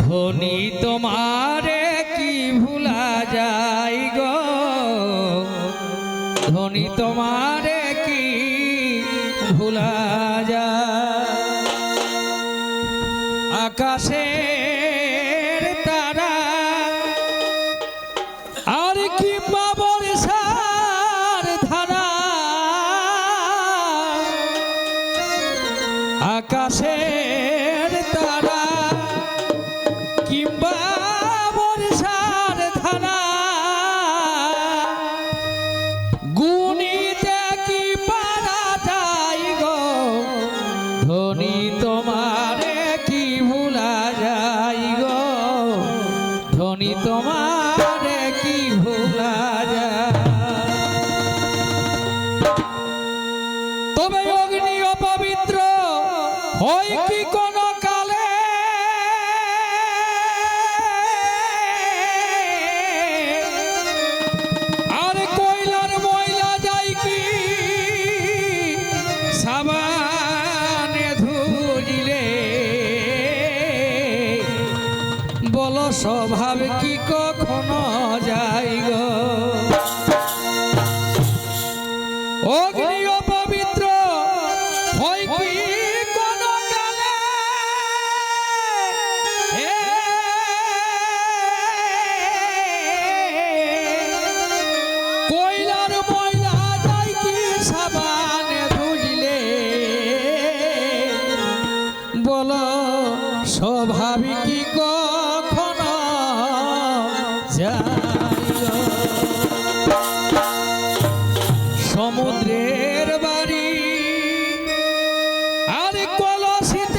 ধনী তোমারে কি ভুলা যাই গো? ধনী তোমার হয় কি কোন কালে? আর কয়লার ময়লা যাই কি? সাবানে ধুজিলে বল স্বভাব কি কখনো যাই গো? অগ্নিয় কলসিতে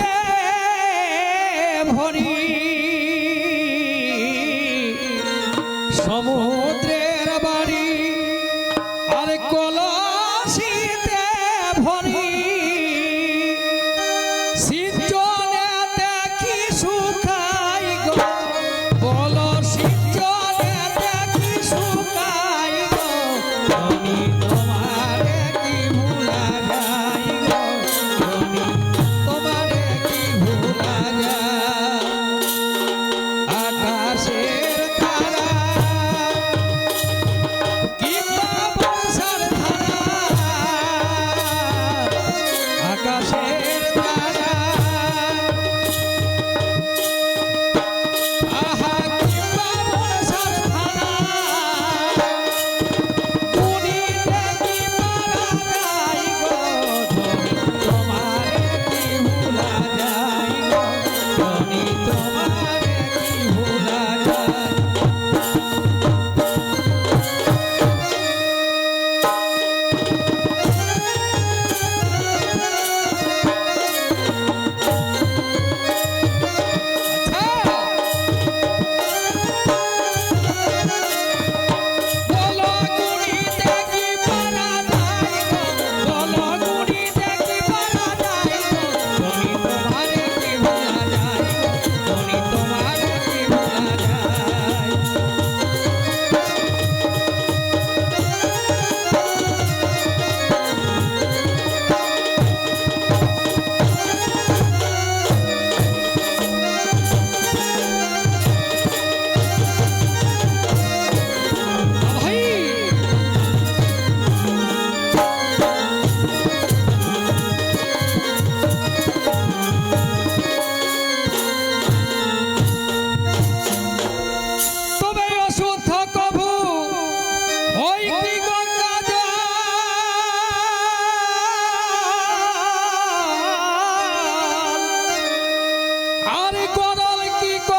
আর করার কি কর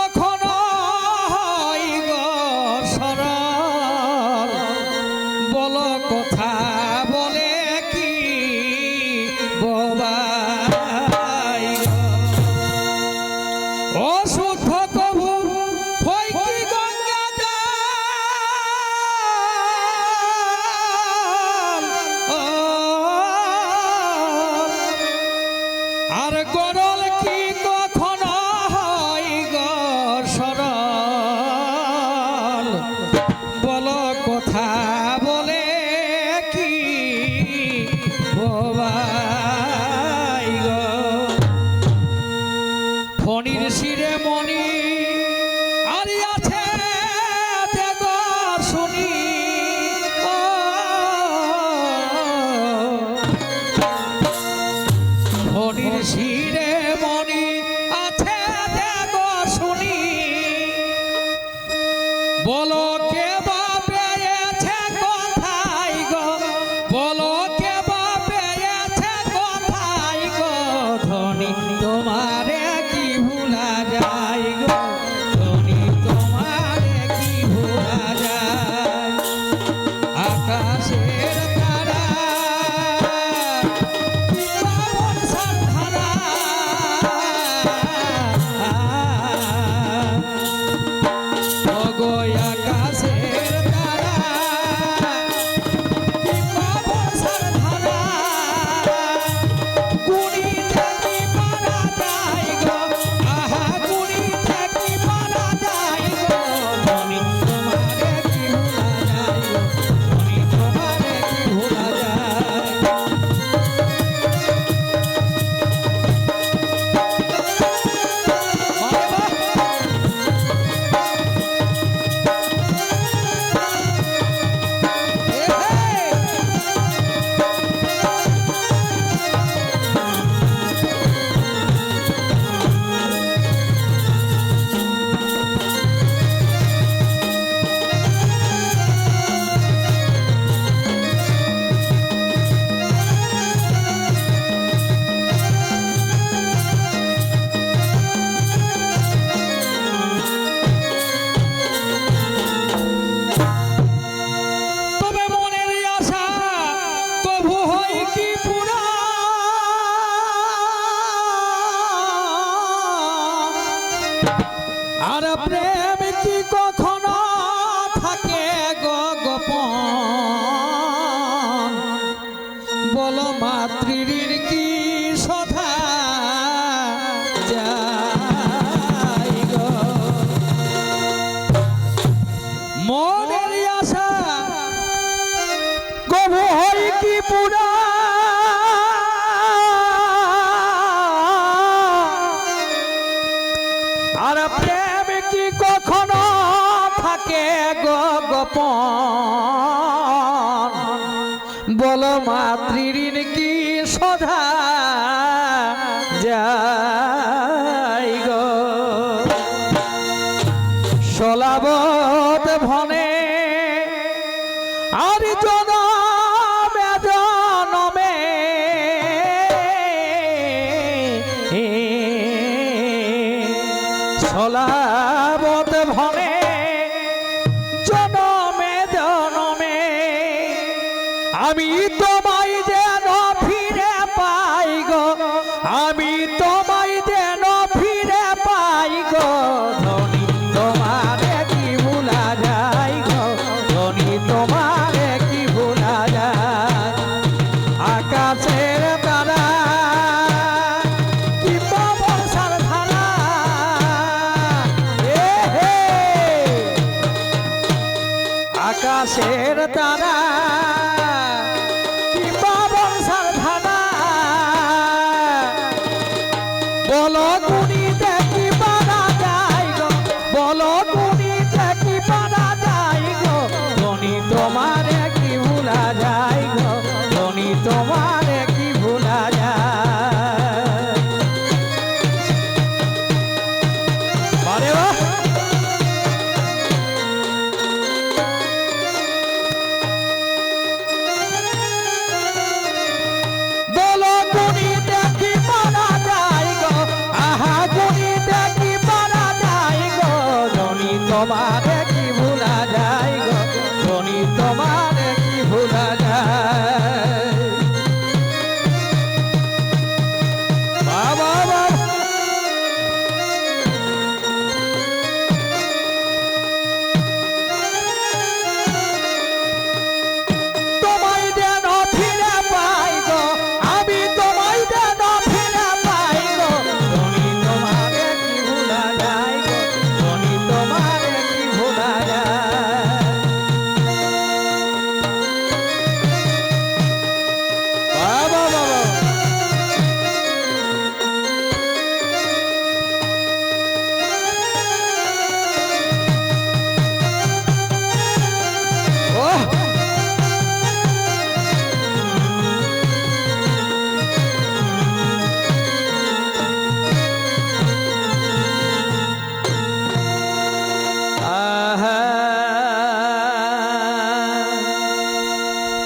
he বলো মাতৃ কি সধা মনের আশা কবু হয় কি পুরা? আর প্রেম কি কথা চলাবত ভনে। আর জনমে জনমে চলাবত ভনে জনমে জনমে। আমি তো আকাশের তারা সবার